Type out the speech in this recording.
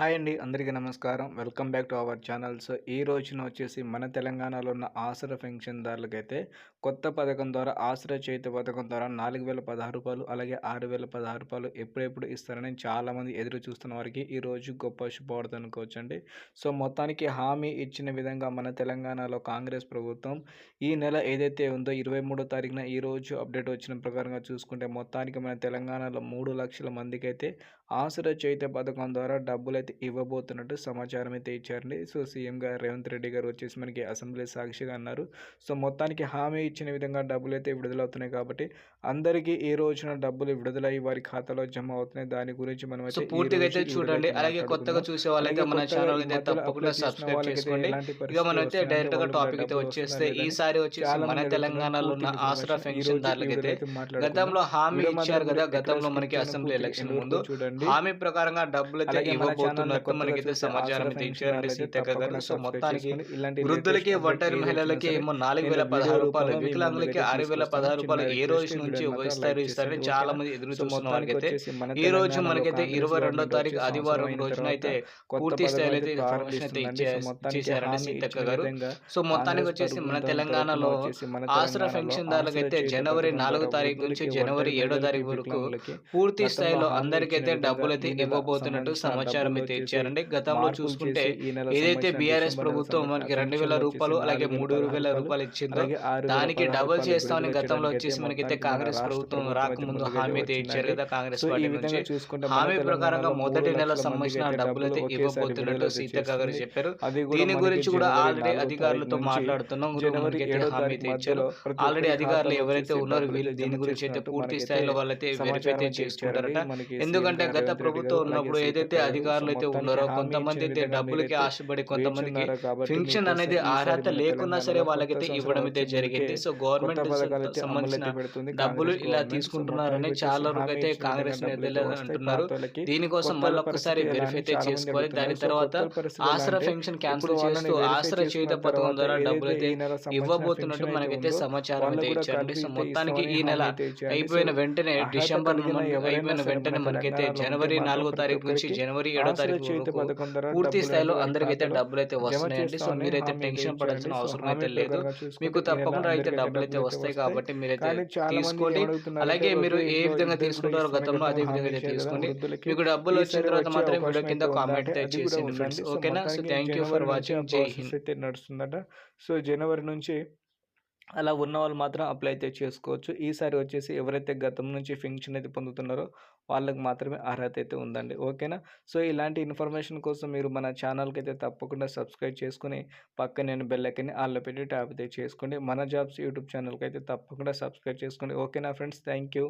Hi అండి అందరికీ నమస్కారం. Welcome back to our channel. So ఈ రోజున వచ్చేసి మన తెలంగాణలో ఉన్న ఆసరా పెన్షన్దారులకైతే కొత్త పథకం ద్వారా ఆసరా చేతి పథకం ద్వారా నాలుగు వేల పదహారు రూపాయలు అలాగే ఆరు వేల పదహారు రూపాయలు ఎప్పుడెప్పుడు ఇస్తారని చాలామంది ఎదురు చూస్తున్న వారికి ఈ రోజు గొప్ప శుభవార్త అనుకోవచ్చండి. సో మొత్తానికి హామీ ఇచ్చిన విధంగా మన తెలంగాణలో కాంగ్రెస్ ప్రభుత్వం ఈ నెల ఏదైతే ఉందో ఇరవై మూడో తారీఖున ఈ రోజు అప్డేట్ వచ్చిన ప్రకారంగా చూసుకుంటే మొత్తానికి మన తెలంగాణలో మూడు లక్షల మందికి అయితే ఆసరా చేతి పథకం ద్వారా డబ్బులైతే అయితే ఇవ్వబోతున్నట్టు సమాచారం అయితే ఇచ్చారండి. సో సీఎం గారు రేవంత్ రెడ్డి గారు వచ్చేసి మనకి అసెంబ్లీ సాక్షిగా అన్నారు. సో మొత్తానికి హామీ ఇచ్చిన విధంగా డబ్బులు అయితే విడుదలవుతున్నాయి కాబట్టి అందరికీ ఈ రోజున డబ్బులు విడుదలై వారి ఖాతాలో జమ అవుతున్నాయి దాని గురించి మనం సో పూర్తిగా అయితే చూడండి. అలాగే కొత్తగా చూసే వాళ్ళైతే మన ఛానల్ అయితే తప్పకుండా సబ్స్క్రైబ్ చేసుకోండి. ఇక మనం అయితే డైరెక్ట్గా టాపిక్ అయితే వచ్చేస్తే ఈసారి వచ్చేసి మన తెలంగాణలో ఉన్న ఆసరా పెన్షన్ దారులకైతే గతంలో హామీ ఇచ్చారు కదా గతంలో మనకి అసెంబ్లీ ఎలక్షన్ ముందు హామీ ప్రకారంగా డబ్బులు అయితే మనకైతే సమాచారం అయితే ఇచ్చారండి సీతక్క గారు. సో మొత్తానికి వృద్ధులకి ఒంటరి మహిళలకి ఏమో నాలుగు వేల పదహారు రూపాయలు వికలాంగులకి ఆరు వేల పదహారు రూపాయలు ఏ రోజు నుంచి ఇస్తారు ఇస్తారని చాలా మంది ఎదురు చూస్తున్న వారికైతే ఈ రోజు మనకైతే ఇరవై రెండో తారీఖు ఆదివారం రోజున అయితే పూర్తి స్థాయిలో అయితే ఇన్ఫర్మేషన్ అయితే ఇచ్చేసారండి సీతక్క గారు. సో మొత్తానికి వచ్చేసి మన తెలంగాణలో ఆసరా పెన్షన్ దారులకైతే జనవరి నాలుగో తారీఖు నుంచి జనవరి ఏడో తారీఖు వరకు పూర్తి స్థాయిలో అందరికైతే డబ్బులు అయితే ఇవ్వబోతున్నట్టు సమాచారం అయితే ఇచ్చారండి గతంలో చూసుకుంటే ఏదైతే బీఆర్ఎస్ ప్రభుత్వం మనకి రెండు వేల రూపాయలు అలాగే మూడు వేల రూపాయలు ఇచ్చిందో దానికి డబుల్ చేస్తామని గతంలో వచ్చేసి మనకైతే కాంగ్రెస్ ప్రభుత్వం రాకముందు హామీ అయితే ఇచ్చారు కదా కాంగ్రెస్ పార్టీ నుంచి హామీ ప్రకారంగా మొదటి నెల సంబంధించిన డబ్బులు అయితే ఇవ్వబోతున్నట్టు సీతక్క గారు చెప్పారు. దీని గురించి కూడా ఆల్రెడీ అధికారులతో మాట్లాడుతున్నాం. హామీ అయితే ఇచ్చారు ఆల్రెడీ అధికారులు ఎవరైతే ఉన్నారో వీళ్ళు దీని గురించి అయితే పూర్తి స్థాయిలో వాళ్ళైతే వెరిఫై అయితే చేసుకుంటారట ఎందుకంటే గత ప్రభుత్వం ఉన్నప్పుడు ఏదైతే అధికారులు అయితే ఉన్నారో కొంతమంది అయితే డబ్బులకి ఆశపడి కొంతమందికి పెన్షన్ అనేది అర్హత లేకున్నా సరే వాళ్ళకైతే ఇవ్వడం అయితే జరిగింది. సో గవర్నమెంట్ సంబంధించిన డబ్బులు ఇలా తీసుకుంటున్నారని చాలా వరకు అయితే కాంగ్రెస్ నేతలు అంటున్నారు. దీనికోసం మళ్ళీ ఒకసారి వెరిఫై అయితే చేసుకోవాలి దాని తర్వాత ఆసరా పెన్షన్ క్యాన్సిల్ చేస్తూ ఆసరా చేత పథకం ద్వారా డబ్బులు అయితే ఇవ్వబోతున్నట్టు మనకైతే సమాచారం అయితే ఇచ్చారండి సో మొత్తానికి ఈ నెల అయిపోయిన వెంటనే డిసెంబర్ అయిపోయిన వెంటనే మనకైతే జనవరి నాలుగో తారీఖు నుంచి జనవరి ఏడో పూర్తి స్థాయిలో అందరికైతే డబ్బులు అయితే వస్తున్నాయండి. సో మీరైతే టెన్షన్ పడాల్సిన అవసరం అయితే లేదు. మీకు తప్పకుండా అయితే డబ్బులు అయితే వస్తాయి కాబట్టి మీరైతే తీసుకోండి. అలాగే మీరు ఏ విధంగా తీసుకుంటారో గతంలో అదే విధంగా అయితే తీసుకోండి మీకు డబ్బులు వచ్చిన తర్వాత మాత్రం వీడియో కింద కామెంట్ అయితే చేసేయండి ఫ్రెండ్స్. ఓకేనా? So thank you for watching. జై హింద్. అయితే నడుస్తుందట. సో జనవరి నుంచి అలా ఉన్న వాళ్ళు మాత్రం అప్లై అయితే చేసుకోవచ్చు. ఈసారి వచ్చేసి ఎవరైతే గతం నుంచి ఫింక్షన్ అయితే పొందుతున్నారో వాళ్ళకి మాత్రమే అర్హత అయితే ఉందండి. ఓకేనా? సో ఇలాంటి ఇన్ఫర్మేషన్ కోసం మీరు మన ఛానల్కి అయితే తప్పకుండా సబ్స్క్రైబ్ చేసుకుని పక్కన నేను బెల్లకని ఆల్లో పెట్టి ట్యాప్ అయితే చేసుకోండి. మన జాబ్స్ యూట్యూబ్ ఛానల్కి అయితే తప్పకుండా సబ్స్క్రైబ్ చేసుకోండి. ఓకేనా ఫ్రెండ్స్? Thank you.